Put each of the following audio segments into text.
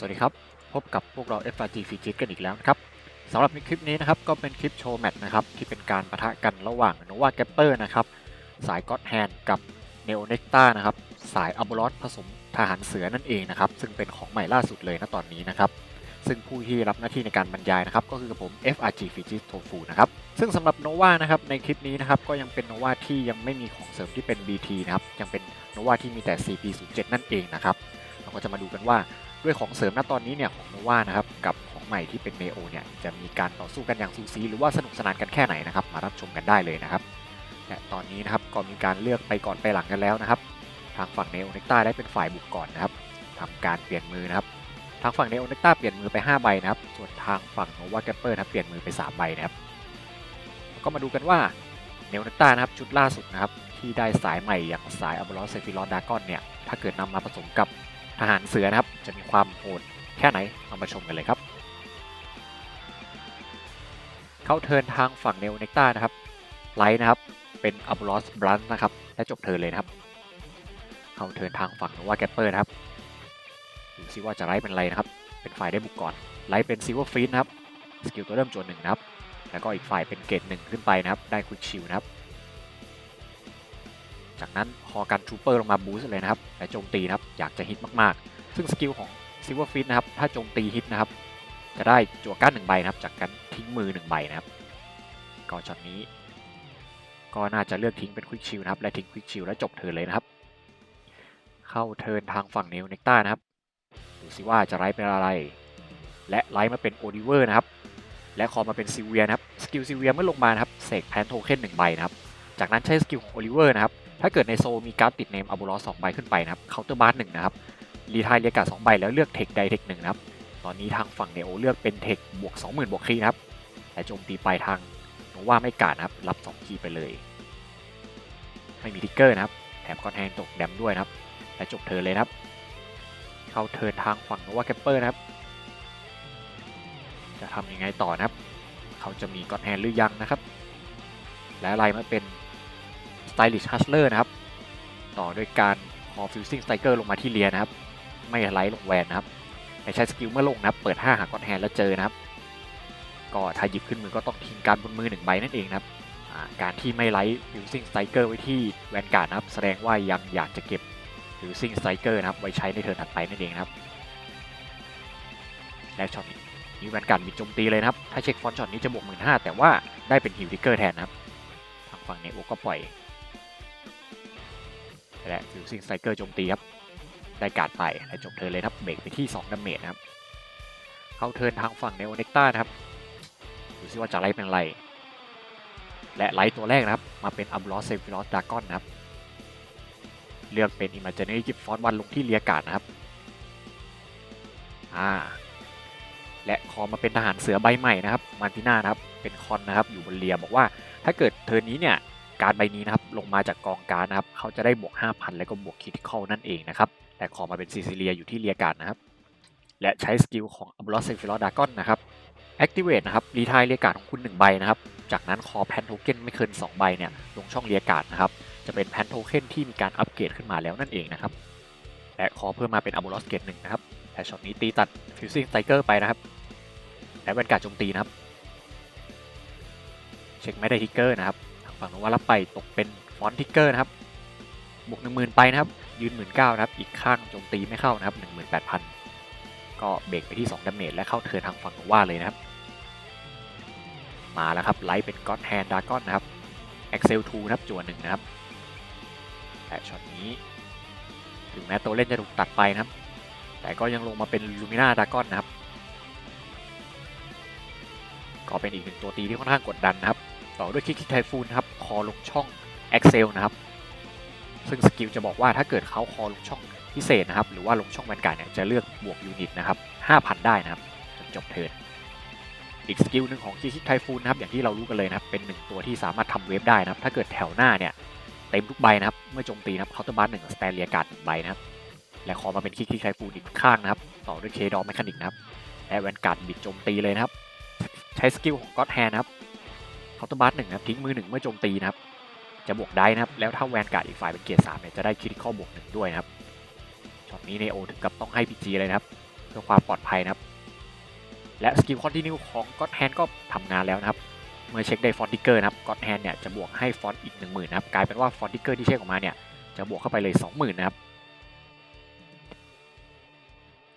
สวัสดีครับ พบกับพวกเรา FRG f r e e j i t กันอีกแล้วนะครับสำหรับในคลิปนี้นะครับ ก็เป็นคลิปโชว์แมตช์นะครับ ที่เป็นการปะทะกันระหว่างโนวาแกปเปอร์นะครับ สายก็ d แฮนกับเนโอเน c ตานะครับ สายอัลบลอสผสมทหารเสือนั่นเองนะครับ ซึ่งเป็นของใหม่ล่าสุดเลยนะตอนนี้นะครับ ซึ่งผู้ที่รับหน้าที่ในการบรรยายนะครับ ก็คือกับผม FRG f r e e j i t Tofu นะครับ ซึ่งสำหรับโนวานะครับในคลิปนี้นะครับก็ยังเป็นโนวาที่ยังไม่มีของเสริมที่เป็น BT นะครับยังเป็นโนวาที่มีแต่ CP07 นั่นเองนะครับเราก็จะมาดูกันว่า ด้วยของเสริมณตอนนี้เนี่ยของโนวานะครับกับของใหม่ที่เป็นเนโอเนี่ยจะมีการต่อสู้กันอย่างสูสีหรือว่าสนุกสนานกันแค่ไหนนะครับมารับชมกันได้เลยนะครับและตอนนี้นะครับก็มีการเลือกไปก่อนไปหลังกันแล้วนะครับทางฝั่งเนโอเนกต้าได้เป็นฝ่ายบุกก่อนนะครับทำการเปลี่ยนมือนะครับทางฝั่งเนโอเนกต้าเปลี่ยนมือไป 5 ใบนะครับ ส่วนทางฝั่งโนวาแกปเปอร์นะเปลี่ยนมือไป 3 ใบนะครับแล้วก็มาดูกันว่าเนโอเนกต้านะครับชุดล่าสุดนะครับที่ได้สายใหม่อย่างสายอัลบลอสเซฟิลอสดากอนเนี่ยถ้าเกิดนำมาผสมกับ ทหารเสือนะครับ จะมีความโหดแค่ไหนเอามาชมกันเลยครับ เข้าเทินทางฝั่งเนโอเนกต้านะครับไลท์นะครับเป็นอัลบลอสบลันนะครับและจบเทินเลยนะครับ เข้าเทินทางฝั่งโนวาแกปเปอร์นะครับดูซิว่าจะไลท์เป็นอะไรนะครับ เป็นฝ่ายได้บุกก่อนไลท์เป็นซิลเวอร์ฟีนนะครับสกิลตัวเริ่มจวนหนึ่งนะครับแล้วก็อีกฝ่ายเป็นเกรดหนึ่งขึ้นไปนะครับได้ควิกชิลนะครับ จากนั้นคอกันทรูเปอร์ลงมาบูสต์เลยนะครับและโจมตีนะครับอยากจะฮิตมากๆ ซึ่งสกิลของซิลเวอร์ฟีนนะครับถ้าโจมตีฮิตนะครับจะได้จั่วก้านหนึ่งใบนะครับ จากการทิ้งมือหนึ่งใบนะครับก็ช็อตนี้ ก็น่าจะเลือกทิ้งเป็นควิกชิลนะครับและทิ้งควิกชิลแล้วจบเทิร์นเลยนะครับ เข้าเทิร์นทางฝั่งเนวเนกต้านะครับดูสิว่าจะไลฟ์เป็นอะไร และไลฟ์มาเป็นโอดิเวอร์นะครับและคอมาเป็นซิเวียนะครับสกิลซิเวียเมื่อลงมานะครับเสกแพนโทเค็นหนึ่งใบนะครับจากนั้นใช้สกิลของโอลิเวอร์นะครับ ถ้าเกิดในโซมีการ์ดติดเนมอัลบูลอสสองใบขึ้นไปนะครับเคาน์เตอร์บาร์หนึ่งนะครับรีไทายเรียกการ์ดสองใบแล้วเลือกเทคใดเทคหนึ่งนะครับตอนนี้ทางฝั่งเนโอเลือกเป็นเทคบวก 20,000 บวกคีนะครับแต่โจมตีปลายทางโนว่าไม่กาดนะครับรับ 2 คีย์ไปเลย ไม่มีทิกเกอร์นะครับแถมคอนแทนตกแดมด้วยนะครับและจบเทิร์นเลยนะครับเข้าเทิร์นทางฝั่งโนวาแคปเปอร์นะครับ จะทำยังไงต่อนะครับ เขาจะมีกอนแฮนหรือยังนะครับ และอะไรมาเป็น Stylish Hustler นะครับ ต่อด้วยการ Call Fusing Striker ลงมาที่เลียนะครับ ไม่ไลท์ลงแวนนะครับใช้สกิลเมื่อลงนะครับ เปิด 5 หากอนแฮนแล้วเจอนะครับ ก็ถ้าหยิบขึ้นมือก็ต้องทิ้งการบนมือหนึ่งใบนั่นเองนะครับการที่ไม่ไลท์ Fusing Striker ไว้ที่แวนการ์ดนะครับ แสดงว่ายังอยากจะเก็บ Fusing Striker นะครับ ไว้ใช้ในเทิร์นถัดไปนั่นเองนะครับและช็อตนี้มีแวนการ์ดบิดโจมตีเลยนะครับ ถ้าเช็คฟอนช็อตนี้จะบวกหมื่นห้าแต่ว่าได้เป็นฮิลทิกเกอร์แทนนะครับ ทางฝั่งเนโอก็ปล่อย และฟิวซิงสไตรเกอร์โจมตีครับ ได้การ์ดไปและจบเทิร์นเลยครับเบรกไปที่2ดาเมจนะครับ เข้าเทิร์นทางฝั่งเนโอเนกต้านะครับ ดูซิว่าจะไล่เป็นอะไร และไลท์ตัวแรกนะครับ มาเป็นอัมลอสเซฟิลอสดากอนนะครับ เลือกเป็น Imaginary Gift Font วันลงที่เรียการ์ดนะครับ อ่า และคอมาเป็นทหารเสือใบใหม่นะครับ มาร์ติน่านะครับ เป็นคอนนะครับ อยู่บนเรียบอกว่าถ้าเกิดเทิร์นนี้เนี่ย การดใบนี้นะครับลงมาจากกองการดนะครับเขาจะได้บวก 5,000 แล้วก็บวกคิทิคอลนั่นเองนะครับแต่ขอมาเป็นซิซิเลียอยู่ที่เรียการดนะครับและใช้สกิลของอัลบลอสเซฟิลอดากอนนะครับ Activate นะครับรีทายเรียการดของคุณ 1 ใบนะครับ จากนั้นคอแพนโทเค็นไม่เกิน 2 ใบเนี่ยลงช่องเรียการดนะครับ จะเป็นแพนโทเค็นที่มีการอัปเกรดขึ้นมาแล้วนั่นเองนะครับ และคอเพิ่มมาเป็นอัลบลอสเกรดหนึ่งนะครับแต่ช็อตนี้ตีตัดฟิวซิ่งไ t เกอร์ไปนะครับ และแวนการ์ดโจมตีนะครับ เช็คไม่ได้ทิกเกอร์นะครับ ฝั่งนวารับไปตกเป็นฟอนต์ทิกเกอร์นะครับบวกหนึ่งหมื่นไปนะครับ ยืนหมื่นเก้านะครับ อีกข้างโจมตีไม่เข้านะครับหนึ่งหมื่นแปดพันก็เบรกไปที่2ดาเมจและเข้าเทินทางฝั่งโนวาเลยนะครับ มาแล้วครับไลท์เป็นก็ d แฮนดากอนนะครับ Excel 2นะครับจวนหนึ่งนะครับแต่ช็อตนี้ ถึงแม้ตัวเล่นจะถูกตัดไปนะครับ แต่ก็ยังลงมาเป็นลูมิน่าดากอนนะครับ ก็เป็นอีกหนึ่งตัวตีที่ค่อนข้างกดดันนะครับ ต่อด้วยคิกคิกไทฟูนครับคอลงช่อง Excel นะครับ ซึ่งสกิลจะบอกว่าถ้าเกิดเขาคอลงช่องพิเศษนะครับ หรือว่าลงช่องแวนการ์ดเนี่ยจะเลือกบวกยูนิตนะครับ 5,000 ได้นะครับจนจบเทิร์นอีกสกิลหนึ่งของคิกคิกไทฟูนนะครับอย่างที่เรารู้กันเลยนะครับ เป็นหนึ่งตัวที่สามารถทำเวฟได้นะครับ ถ้าเกิดแถวหน้าเนี่ยเต็มทุกใบนะครับ เมื่อโจมตีนะครับเคาน์เตอร์บัสหนึ่งสแตนเรียการ์ดหนึ่งใบนะครับ และคอมาเป็นคิกคิกไทฟูนอีกข้างนะครับ ต่อด้วยเคดอมแมคานิกนะครับและแวนการ์ดบิดโจมตีเลยนะครับ ใช้สกิลของก็ d แฮนนะครับ เคาน์เตอร์บัสหนึ่งครับทิ้งมือหนึ่งเมื่อโจมตีนะครับ จะบวกได้นะครับ แล้วถ้าแวนการ์ดอีกฝ่ายเป็นเกียร์สามเนี่ยจะได้คิดข้อบวกหนึ่งด้วยนะครับช็อตนี้เนโอถึงกับต้องให้พีจีเลยนะครับ เพื่อความปลอดภัยนะครับ และสกิลคอนติเนียของก็อดแฮนก็ทำงานแล้วนะครับเมื่อเช็คได้ฟอนติเกอร์นะครับก็อดแฮนเนี่ยจะบวกให้ฟอนต์อีก1 0,000นนะครับกลายเป็นว่าฟอนติเกอร์ที่เช็คออกมาเนี่ยจะบวกเข้าไปเลย20,000นนะครับ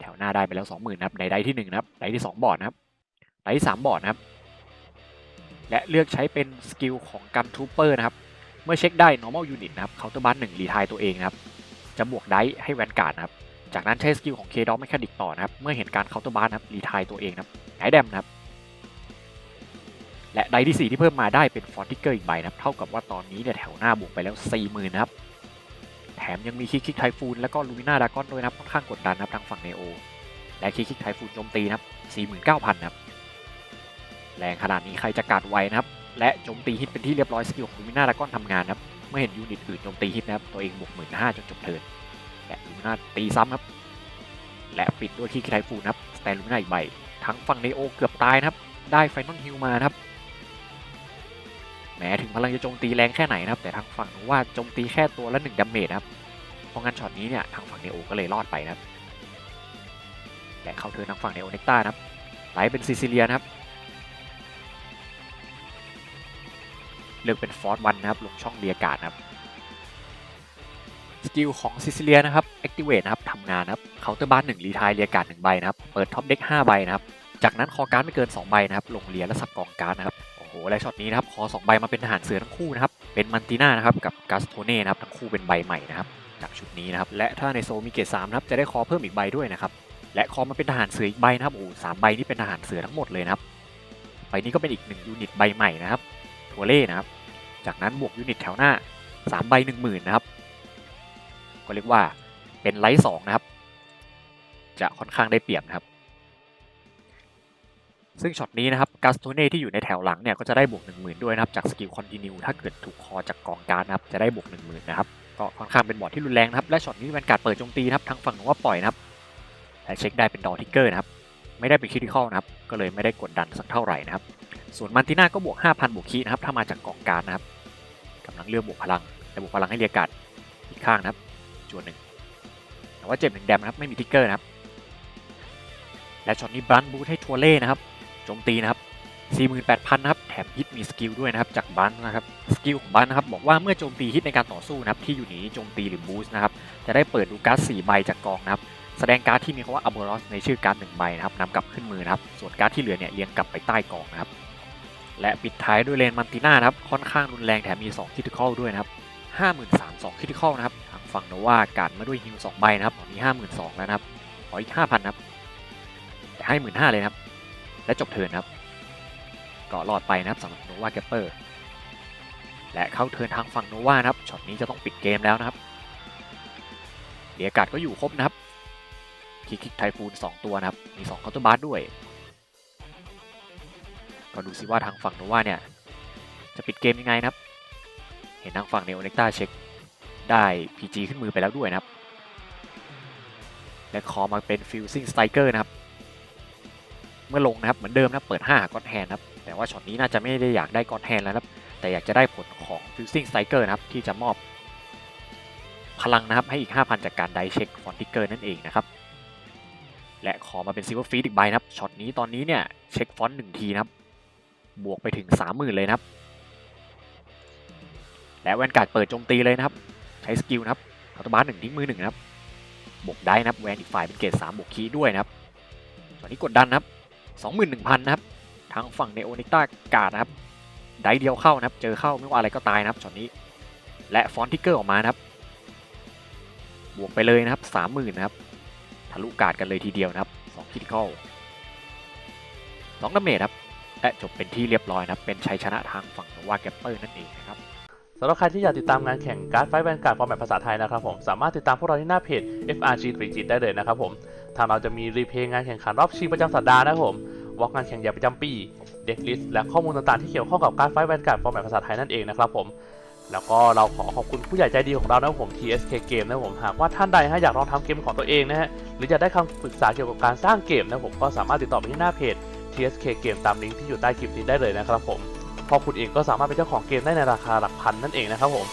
แถวหน้าได้ไปแล้ว20,000นะครับในไดที่1นะครับไดที่2บอร์ดนะครับไดที่3บอร์ดนะครับ และเลือกใช้เป็นสกิลของกันทูเปอร์นะครับ เมื่อเช็คได้ normal unit นะครับ counter bar 1รีทายตัวเองนะครับ จะบวกไดให้แวนการ์ดนะครับ จากนั้นใช้สกิลของ k d o g Mechanic ต่อนะครับ เมื่อเห็นการ counter bar นะครับรีทายตัวเองนะครับไดแดมนะครับ และไดที่ 4 ที่เพิ่มมาได้เป็นฟอนติเกอร์อีกใบนะครับ เท่ากับว่าตอนนี้เนี่ยแถวหน้าบวกไปแล้ว40,000นะครับ แถมยังมีคิกคิกไทฟูนแล้วก็ลูมิน่าดากอนด้วยนะครับค่อนข้างกดดันนะครับทางฝั่งเนโอและคิกคิกไทฟูนโจมตีนะครับ49,000นะครับ แรงขนาดนี้ใครจะกัดไวนะครับ และโจมตีฮิตเป็นที่เรียบร้อยสกิลของลูมิน่าดากอนทำงานนะครับ เมื่อเห็นยูนิตอื่นโจมตีฮิตนะครับ ตัวเองบวกหมื่นห้าจนจบเทิร์นและลูมิน่าตีซ้ำครับ และปิดด้วยคิกคิไทฟูนะครับสแตนลูมิน่าอีกใบ ทั้งฝั่งเนโอเกือบตายนะครับ ได้ไฟนอลฮิลมานะครับ แม้ถึงพลังจะโจมตีแรงแค่ไหนนะครับ แต่ทางฝั่งว่าโจมตีแค่ตัวละหนึ่งดาเมจนะครับ เพราะงั้นช็อตนี้เนี่ยทางฝั่งเนโอก็เลยรอดไปนะครับ และเข้าเทิร์นทางฝั่งเนโอเน็กต้านะครับไหลเป็นซิซิเลียนะครับ เลือกเป็นฟอร์ e วันนะครับลงช่องเรียการ์ดนะครับสกิลของซิซิเลียนะครับ Activate นะครับทำงานนะครับเคาน์เตอร์บาร์หนึ่งรีทายเรียการ์ดหนึ่งใบนะครับเปิดท็อปเด็กห้าใบนะครับจากนั้นคอการ์ดไม่เกิน 2 ใบนะครับลงเรียและสับกองการ์ดนะครับโอ้โหและช็อตนี้นะครับคอ2ใบมาเป็นทหารเสือทั้งคู่นะครับเป็นมันติน่านะครับกับกัสโทเน่นะครับทั้งคู่เป็นใบใหม่นะครับจากชุดนี้นะครับและถ้าในโซมีเกรดสามนะครับจะได้คอเพิ่มอีกใบด้วยนะครับและคอมาเป็นทหารเสืออีกใบนะครับโอ้โหสามใบนี่เป็นทหารเสือทั้งหมดเลยนะครับใบนี้ก็เป็นอีกหนึ่งยูนิตใบใหม่นะครับ ทัวเล่นะครับ จากนั้นบวกยูนิตแถวหน้า3ใบ1 0,000นะครับ ก็เรียกว่าเป็นไลท์สองนะครับ จะค่อนข้างได้เปรียบนะครับ ซึ่งช็อตนี้นะครับกาสโตเน่ที่อยู่ในแถวหลังเนี่ยก็จะได้บวก 10,000 ด้วยนะครับ จากสกิลคอนติเนียถ้าเกิดถูกคอจากกองการนะครับ จะได้บวก 10,000 นะครับ ก็ค่อนข้างเป็นบอร์ดที่รุนแรงนะครับ และช็อตนี้แวนการ์ดเปิดโจมตีนะครับทางฝั่งนู้นว่าปล่อยนะครับแต่เช็คได้เป็นดอทิกเกอร์นะครับ ไม่ได้เป็นคริติคอลนะครับ ก็เลยไม่ได้กดดันสักเท่าไหร่นะครับ ส่วนมันติน่าก็บวก 5,000 บวกคีนะครับ ถ้ามาจากกองการนะครับกำลังเลือกบวกพลัง แต่บวกพลังให้เรียกาดอีกข้างนะครับ จวนหนึ่ง แต่ว่าเจ็บหนึ่งแดมนะครับ ไม่มีทิกเกอร์นะครับ และช็อตนี้บรันบูทให้ทัวเล่นะครับ โจมตีนะครับ 48,000 นะครับ แถมฮิตมีสกิลด้วยนะครับ จากบันนะครับ สกิลของบันนะครับ บอกว่าเมื่อโจมตีฮิตในการต่อสู้นะครับ ที่อยู่นี้โจมตีหรือบูสต์นะครับ จะได้เปิดดูการ์ด4ใบจากกองนะครับ แสดงการ์ดที่มีคำว่าอัลเบรอสในชื่อการ์ดหนึ่งใบนะครับนำกลับขึ้นมือนะครับ ส่วนการ์ดที่เหลือเนี่ยเรียงกลับไปใต้กองนะครับ และปิดท้ายด้วยเลนมันติน่านะครับ ค่อนข้างรุนแรงแถมมี2คิติคอลด้วยนะครับ53,000 2คิติคอลนะครับทางฝั่งโนวาการมาด้วยฮิว2ใบนะครับตอนนี้52,000แล้วนะครับขออีก5,000นะครับแต่ให้15,000เลยนะครับ และจบเทิร์นครับก็รอดไปนะครับสำหรับโนวาแกปเปอร์และเข้าเทิร์นทางฝั่งโนวานะครับช็อตนี้จะต้องปิดเกมแล้วนะครับเดียกัดก็อยู่ครบนะครับ คิกคิกไทฟูน2 ตัวนะครับ มี2เคาน์เตอร์บาร์ด้วย ก็ดูซิว่าทางฝั่งโนวาเนี่ย จะปิดเกมยังไงนะครับ เห็นทางฝั่งเนโอเน็กตาเช็คได้ PG ขึ้นมือไปแล้วด้วยนะครับ และคอมาเป็นฟิวซิ่งสไตรเกอร์นะครับ เมื่อลงนะครับเหมือนเดิมนะเปิด5ก้อนแฮนนะครับแต่ว่าช็อตนี้น่าจะไม่ได้อยากได้ก้อนแฮนแล้วนะครับแต่อยากจะได้ผลของฟิวซิ่งสไตรเกอร์นะครับที่จะมอบพลังนะครับให้อีก 5,000 จากการไดเช็คฟอนติเกอร์นั่นเองนะครับ และขอมาเป็นซิลเวอร์ฟีดอีกใบนะครับช็อตนี้ตอนนี้เนี่ยเช็คฟอนต์หนึ่งทีนะครับ บวกไปถึง 30,000 เลยนะครับ และแวนการ์ดเปิดโจมตีเลยนะครับ ใช้สกิลนะครับคาร์ตบาร์หนึ่งทิ้งมือหนึ่งนะครับบวกได้นะครับแวนอีกฝ่ายเป็นเกรดสามบวกคีด้วยนะครับตอนนี้กดดันนะครับสองหมื่นหนึ่งพันนะครับทางฝั่งเนโอนิต้าการ์ดนะครับได้เดียวเข้านะครับ เจอเข้าไม่ว่าอะไรก็ตายนะครับช็อตนี้ และฟอนติเกอร์ออกมานะครับ บวกไปเลยนะครับสามหมื่นนะครับ ทะลุการ์ดกันเลยทีเดียวนะครับสองคิดเข้าสองดาเมจครับและจบเป็นที่เรียบร้อยนะครับเป็นชัยชนะทางฝั่งโนวาแกปเปอร์นั่นเองนะครับสำหรับใครที่อยากติดตามงานแข่งการ์ดไฟแวนการ์ดฟอร์แมตภาษาไทยนะครับผมสามารถติดตามพวกเราที่หน้าเพจ FRG 3 g ได้เลยนะครับผมทางเราจะมีรีเพย์งานแข่งขันรอบชิงประจำสัปดาห์นะครับผมวอล์กงานแข่งใหญ่ประจำปีเด็กลิสต์และข้อมูลต่างๆที่เกี่ยวข้องกับการ์ดไฟแวนการ์ดฟอร์แมตภาษาไทยนั่นเองนะครับผม แล้วก็เราขอขอบคุณผู้ใหญ่ใจดีของเรานะครับผม TSK Game นะครับผมหากว่าท่านใดฮะอยากลองทำเกมของตัวเองนะฮะหรืออยากได้คำปรึกษาเกี่ยวกับการสร้างเกมนะครับผมก็สามารถติดต่อไปที่หน้าเพจ TSK Game ตามลิงก์ที่อยู่ใต้คลิปนี้ได้เลยนะครับผมพอคุณเองก็สามารถเป็นเจ้าของเกมได้ในราคาหลักพันนั่นเองนะครับผม